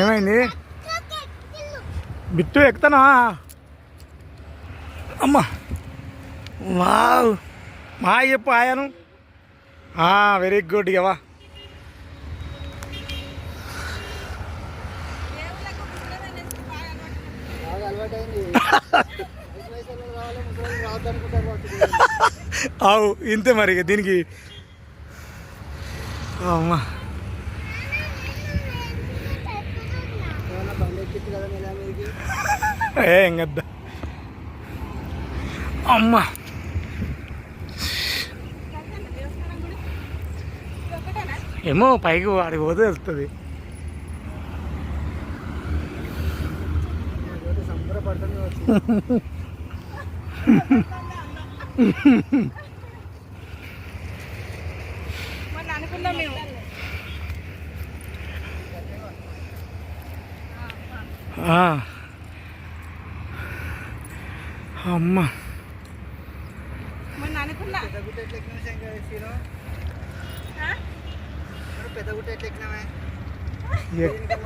ఏమైంది? బిట్టు ఎక్కుతానా? అమ్మా. వావ్. మా చెప్పు ఆయాను. వెరీ గుడ్ ఇవా అవు ఇంతే మరి దీనికి. అమ్మా. ఏ ఎంగద్దా అమ్మా. ఏమో పైకి వాడికి పోతే వెళ్తుంది అనుకున్నాం మేము.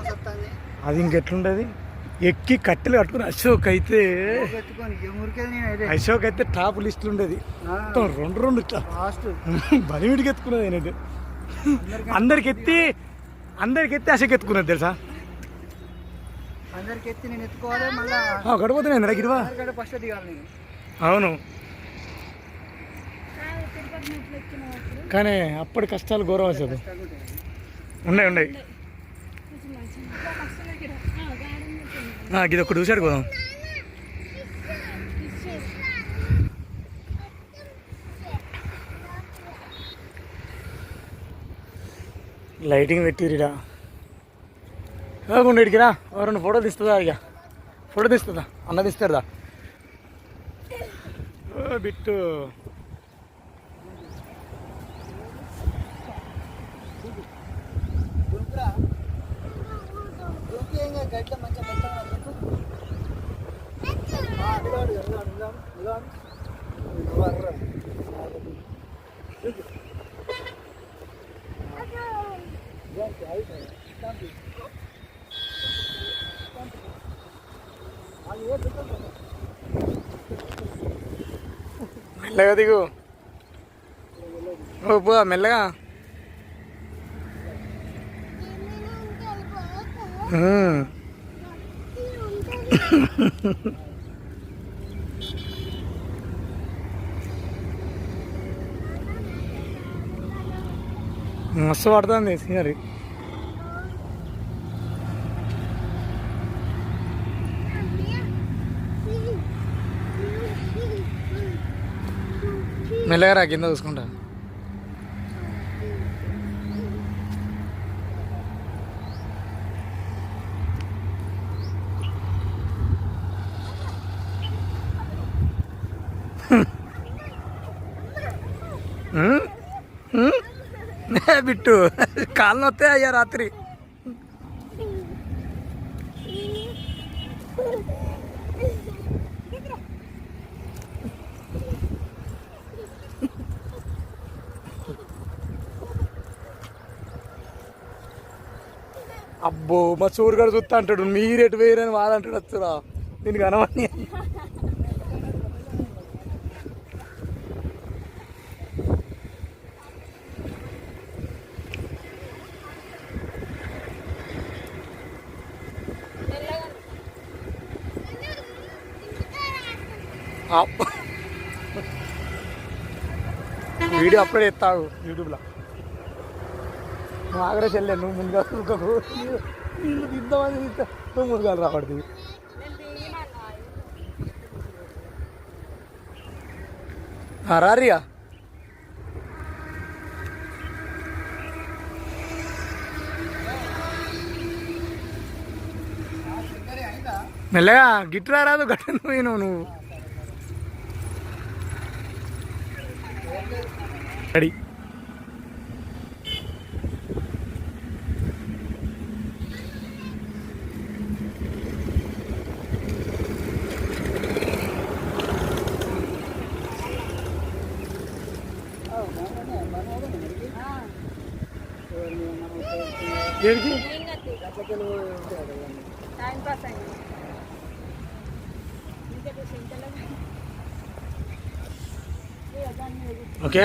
సత్తాంది. అది ఇంకెట్లుంటుంది ఎక్కి కట్టెలు కట్టుకుని అశోక్ అయితే అశోక్ అయితే? టాప్ లిస్టులు ఉండేది మొత్తం రెండు రెండు లాస్ట్ బలిమిడికి ఎత్తుకున్నది నేనైతే. అందరికి ఎత్తి అందరికి ఎత్తి అశోక్ ఎత్తుకున్నది తెలుసా? అందరికి ఎత్తి నేను ఎత్తుకోవాలి మళ్ళా గడిపోతున్నాయి నా గిరివా అందరికంటే ఫస్ట్ దిగాలి నేను. అవును. కానీ అప్పటి కష్టాలు ఘోరం అసలు. ఉన్నాయి ఉన్నాయి. ఇది ఒకటి చూసాడు పోదాం లైటింగ్ పెట్టిరిడా గుండె ఇడికిరా ఓ రెండు ఫోటో తీస్తుందా ఇక? ఫోటో తీస్తుందా? అన్న తీస్తారుదా బిట్టు. Thank you. మెల్లగా దిగు. ఓ పో మెల్లగా. మస్తు పడుతుంది సీనరీ మెల్లగా రా కింద చూసుకుంటా. బిట్టు కాళ్ళు నొత్తే అయ్యా రాత్రి. అబ్బో మా చూరు గారు చూస్తా అంటాడు మీరెటు వేయరని వాడంటాడు వచ్చురా దీనికి అనవని వీడియో అప్లోడ్ చేస్తావు యూట్యూబ్లో. నువ్వు ఆగరే చెల్లె నువ్వు ముందుగా ఊరుకోకు. నీళ్ళు తిద్దామని తీస్తా నువ్వు ముందుగా రాబడుతుంది రారియా మెల్లగా గిట్రా రాదు గట్ట నువ్వు నువ్వు? రెడీ. దేనికి. టైం పాస్ అయింది ఓకే